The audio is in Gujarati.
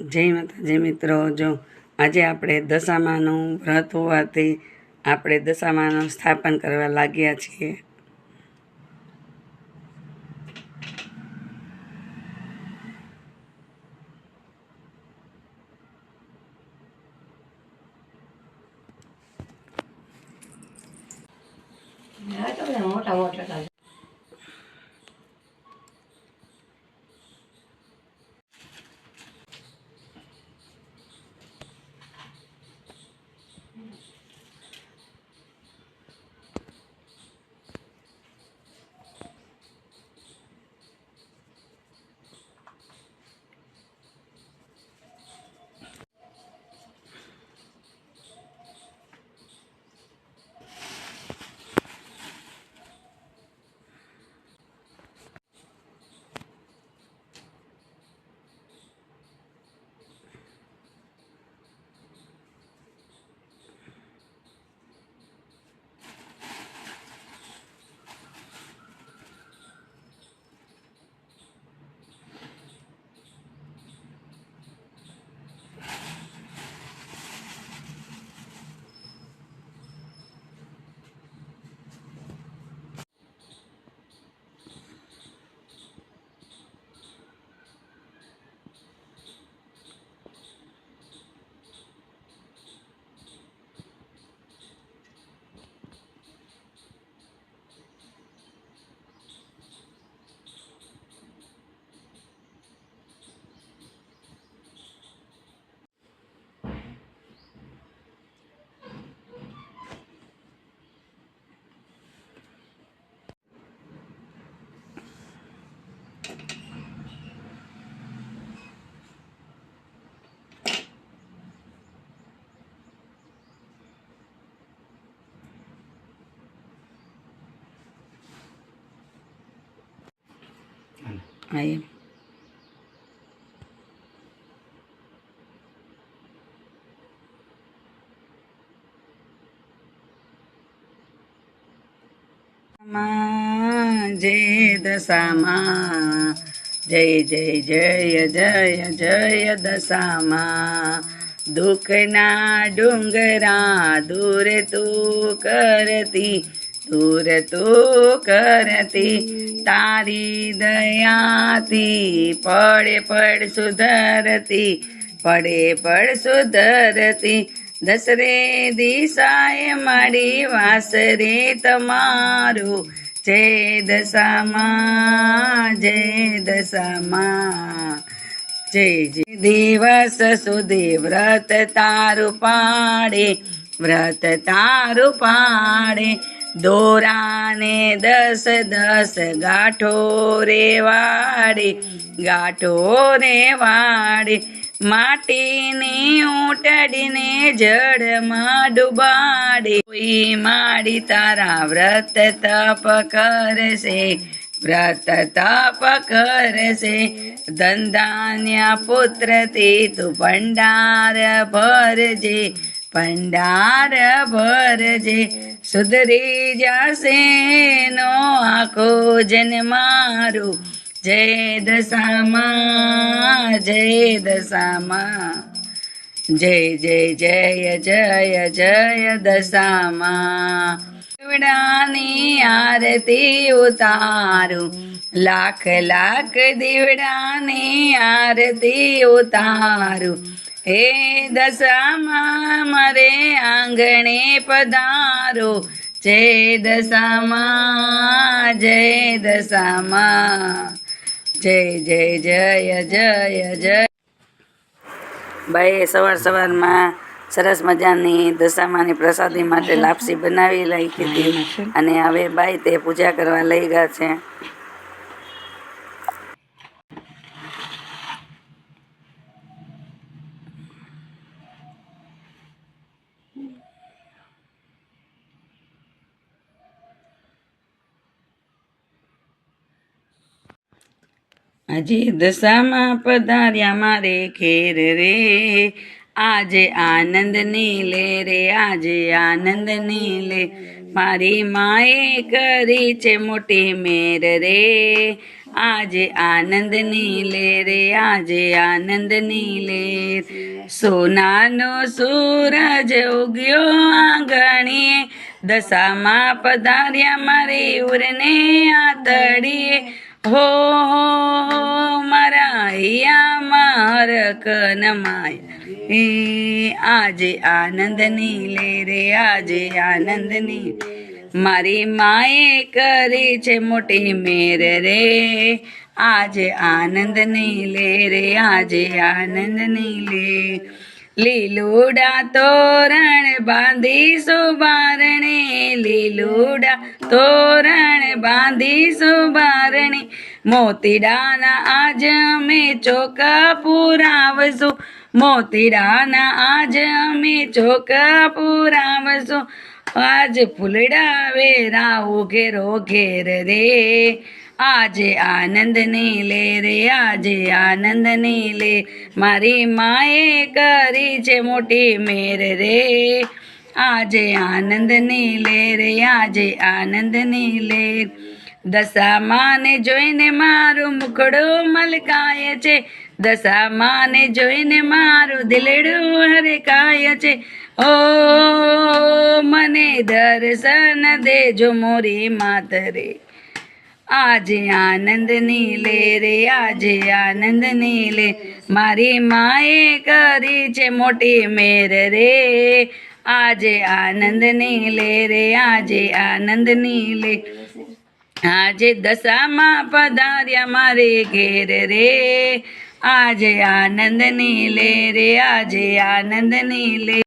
જય માતાજી મિત્રો, જો આજે આપણે દશામાનું વ્રત હોવાથી આપણે દશામાનું સ્થાપન કરવા લાગ્યા છીએ. મોટા મોટા માં જય દશામાં જય જય જય જય જય દશામાં દુઃખના ડુંગરા દૂર તું કરતી દૂર તું કરતી તારી દયાથી પડે પડ સુધરતી, પડે પડ સુધરતી. દસરે દિશાએ મારી વાસરે તમારું જય દશામાં જય દશામાં. જય જય દિવસ સુધી વ્રત તારું પાડે, વ્રત તારું પાડે દોરાને દસ દસ ગાંઠો રે વાડે ગાંઠો રે વાડે માટીની ઊંટડીને જળમાં ડુબાડે. કોઈ માડી તારા વ્રત તપ કરશે, વ્રત તપ કરશે. ધંધાન્યા પુત્ર તે તું ભંડાર ભરજે ભંડાર ભરજે સુધરી જશે નો આખો જન મારું. જય દશામાં જય દશામાં. જય જય જય જય જય દશામાં. દીવડાની આરતી ઉતારું. લાખ લાખ દીવડાની આરતી ઉતારું. હે દશામાં મારે આંગણે પધારો. જય દશામાં જય દશામાં. જય જય જય જય જય. બાઈએ સવાર સવારમાં સરસ મજાની દશામાની પ્રસાદી માટે લાપસી બનાવી લઈ કીધી. અને હવે બાઈ તે પૂજા કરવા લઈ ગયા છે. આજે દશામાં પધાર્યા મારે ખેર રે. આજે આનંદની લે રે, આજે આનંદની લે મારી માએ કરી છે મોટી મેર રે. આજે આનંદની લે રે, આજે આનંદની લે સોનાનો સૂરજ ઉગ્યો આંગણીએ દશામાં પધાર્યા મારે ઉરને આતડીએ. હો, મારા હૈયામાં હરક નમાય. એ આજે આનંદની લે રે, આજે આનંદની મારી માએ કરી છે મોટી મેર રે. આજે આનંદની લે રે, આજે આનંદની લે લીલુડા તોરણ બાંધી સુબારણી લીલુડા તોરણ બાંધી બારણે. મોતીડાના આજ અમે ચોકા પુરાવશું, મોતીડાના આજ અમે ચોકા પુરાવશું. આજ ફૂલડા વેરાવું ઘેરો ઘેર રે. આજે આનંદની લે રે, આજે આનંદની લે મારી માએ કરી છે મોટી મેર રે. આજે આનંદની લે રે, આજે આનંદની લે દશામાને જોઈને મારું મુખડું મલકાય છે. દશામાને જોઈને મારું દિલડું હરકાય છે. ઓ, મને દર્શન દેજો મોરી માતરે. આજે આનંદની લે રે, આજે આનંદની લે મારી માએ કરી છે મોટી મેર રે. આજે આનંદની લે રે, આજે આનંદની લે આજે દશામાં પધાર્યા મારે ઘેર રે. આજે આનંદની લે રે, આજે આનંદની લે